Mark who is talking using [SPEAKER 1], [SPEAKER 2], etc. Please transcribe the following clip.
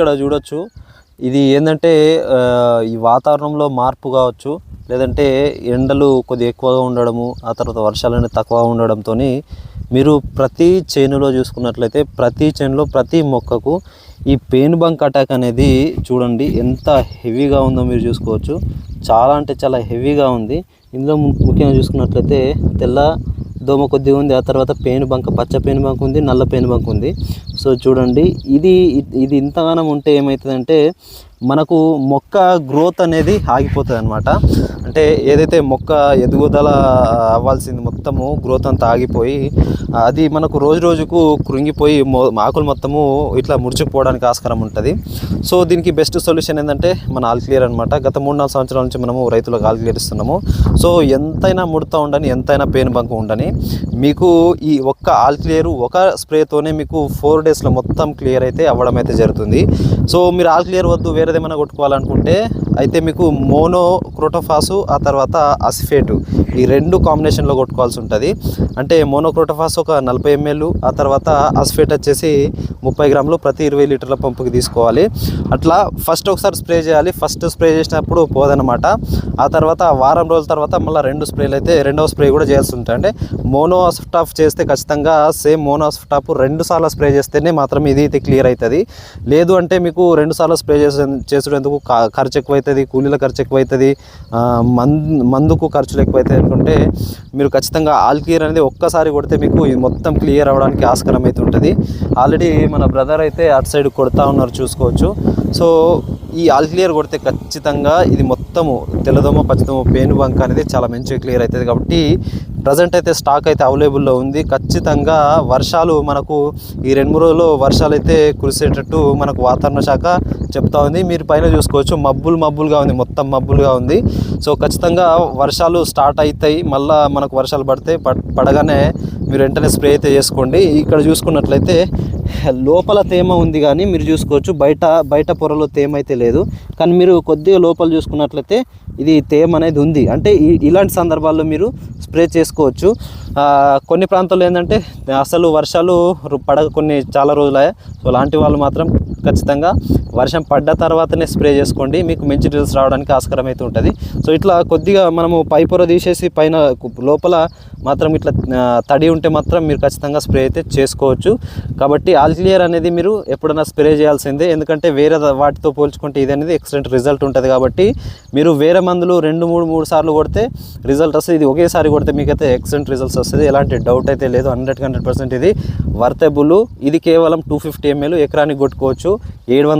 [SPEAKER 1] ఇక్కడ చూడొచ్చు. ఇది ఏంటంటే ఈ వాతావరణంలో మార్పు కావచ్చు లేదంటే ఎండలు కొద్దిగా ఎక్కువగా ఉండడము ఆ తర్వాత వర్షాలు అనేది తక్కువ ఉండడంతో మీరు ప్రతి చేనులో చూసుకున్నట్లయితే ప్రతి చేనులో ప్రతి మొక్కకు ఈ పెయిన్ బంక్ అటాక్ అనేది చూడండి ఎంత హెవీగా ఉందో మీరు చూసుకోవచ్చు. చాలా అంటే చాలా హెవీగా ఉంది. ఇందులో ముఖ్యంగా చూసుకున్నట్లయితే తెల్ల దోమ కొద్దిగా ఉంది ఆ తర్వాత పేను బంక పచ్చ పేను బంక ఉంది నల్ల పేను బంక ఉంది. సో చూడండి ఇది ఇది ఇంతగానం ఉంటే ఏమవుతుందంటే మనకు మొక్క గ్రోత్ అనేది ఆగిపోతుంది అనమాట అంటే ఏదైతే మొక్క ఎదుగుదల అవ్వాల్సింది మొత్తము గ్రోత్ అంతా ఆగిపోయి అది మనకు రోజు రోజుకు కృంగిపోయి మొ ఆకులు మొత్తము ఇట్లా ముడుచుకుపోవడానికి ఆస్కారం ఉంటుంది. సో దీనికి బెస్ట్ సొల్యూషన్ ఏంటంటే మన ఆల్ క్లియర్ అనమాట గత మూడు నాలుగు సంవత్సరాల నుంచి మనము రైతులకు ఆల్ క్లియర్ ఇస్తున్నాము. సో ఎంతైనా ముడతా ఉండని ఎంతైనా పెయిన్ బంకు ఉండని మీకు ఈ ఒక్క ఆల్ క్లియర్ ఒక స్ప్రేతోనే మీకు ఫోర్ డేస్లో మొత్తం క్లియర్ అయితే అవ్వడం అయితే జరుగుతుంది. సో మీరు ఆల్ క్లియర్ వద్దు వేరేది ఏమైనా కొట్టుకోవాలనుకుంటే అయితే మీకు మోనో క్రోటోఫాసు ఆ తర్వాత అసిఫేటు. ఈ రెండు కాంబినేషన్లో కొట్టుకోవాల్సి ఉంటుంది. అంటే మోనోక్రోటోఫాస్ ఒక నలభై ఎంఎల్ ఆ తర్వాత అసిఫేట్ వచ్చేసి ముప్పై గ్రాములు ప్రతి ఇరవై లీటర్ల పంపుకి తీసుకోవాలి. అట్లా ఫస్ట్ ఒకసారి స్ప్రే చేయాలి. ఫస్ట్ స్ప్రే చేసినప్పుడు పోదనమాట ఆ తర్వాత వారం రోజుల తర్వాత మళ్ళీ రెండు స్ప్రేలు అయితే రెండవ స్ప్రే కూడా చేయాల్సి ఉంటుంది. అంటే మోనో టాప్ చేస్తే ఖచ్చితంగా సేమ్ మోనో టాప్ రెండు సార్లు స్ప్రే చేస్తేనే మాత్రం ఇది అయితే క్లియర్ అవుతుంది లేదు అంటే మీకు రెండు సార్లు స్ప్రే చేసే చేసేందుకు ఖర్చు ఎక్కువ అవుతుంది కూలీల ఖర్చు ఎక్కువ అవుతుంది మందుకు ఖర్చులు ఎక్కువైతే అనుకుంటే మీరు ఖచ్చితంగా ఆల్కీర్ అనేది ఒక్కసారి కొడితే మీకు ఇది మొత్తం క్లియర్ అవ్వడానికి ఆస్కారం అయితే ఉంటుంది. ఆల్రెడీ మన బ్రదర్ అయితే అటు సైడ్ కొడతా ఉన్నారు చూసుకోవచ్చు. సో ఈ ఆల్ క్లియర్ కొడితే ఖచ్చితంగా ఇది మొత్తము తెల్లదోమ పచ్చదోమ పేను బంక్ అనేది చాలా మంచిగా క్లియర్ అవుతుంది కాబట్టి ప్రజెంట్ అయితే స్టాక్ అయితే అవైలబుల్లో ఉంది. ఖచ్చితంగా వర్షాలు మనకు ఈ రెండు మూడు రోజుల్లో వర్షాలు అయితే కురిసేటట్టు మనకు వాతావరణ శాఖ చెప్తా ఉంది. మీరు పైన చూసుకోవచ్చు మబ్బులు మబ్బులుగా ఉంది. మొత్తం మబ్బులుగా ఉంది. సో ఖచ్చితంగా వర్షాలు స్టార్ట్ అవుతాయి. మళ్ళీ మనకు వర్షాలు పడితే పడ్- పడగానే మీరు వెంటనే స్ప్రే అయితే చేసుకోండి. ఇక్కడ చూసుకున్నట్లయితే లోపల తేమ ఉంది కానీ మీరు చూసుకోవచ్చు బయట బయట పొరలో తేమ అయితే లేదు. కానీ మీరు కొద్దిగా లోపల చూసుకున్నట్లయితే ఇది తేమ అనేది ఉంది. అంటే ఇలాంటి సందర్భాల్లో మీరు స్ప్రే చేసుకోవచ్చు. కొన్ని ప్రాంతాల్లో ఏంటంటే అసలు వర్షాలు పడ పడక కొన్ని చాలా రోజులయ్యాయి. సో అలాంటి వాళ్ళు మాత్రం ఖచ్చితంగా వర్షం పడ్డ తర్వాతనే స్ప్రే చేసుకోండి. మీకు మంచి రిజల్ట్స్ రావడానికి ఆస్కారం అయితే ఉంటుంది. సో ఇట్లా కొద్దిగా మనము పై పొర తీసేసి పైన లోపల మాత్రం ఇట్లా తడి ఉంటే మాత్రం మీరు ఖచ్చితంగా స్ప్రే అయితే చేసుకోవచ్చు. కాబట్టి ఆల్ క్లియర్ అనేది మీరు ఎప్పుడైనా స్ప్రే చేయాల్సిందే. ఎందుకంటే వేరే వాటితో పోల్చుకుంటే ఇది అనేది ఎక్సలెంట్ రిజల్ట్ ఉంటుంది కాబట్టి మీరు వేరే మందులు రెండు మూడు మూడు సార్లు కొడితే రిజల్ట్ వస్తుంది. ఇది ఒకేసారి కొడితే మీకైతే ఎక్సలెంట్ రిజల్ట్స్ వస్తుంది. ఎలాంటి డౌట్ అయితే లేదు. హండ్రెడ్కి హండ్రెడ్ పర్సెంట్ ఇది వర్తబుల్ ఇది కేవలం టూ ఫిఫ్టీ ఎంఎల్ ఎకరానికి కొట్టుకోవచ్చు. ఏడు వందల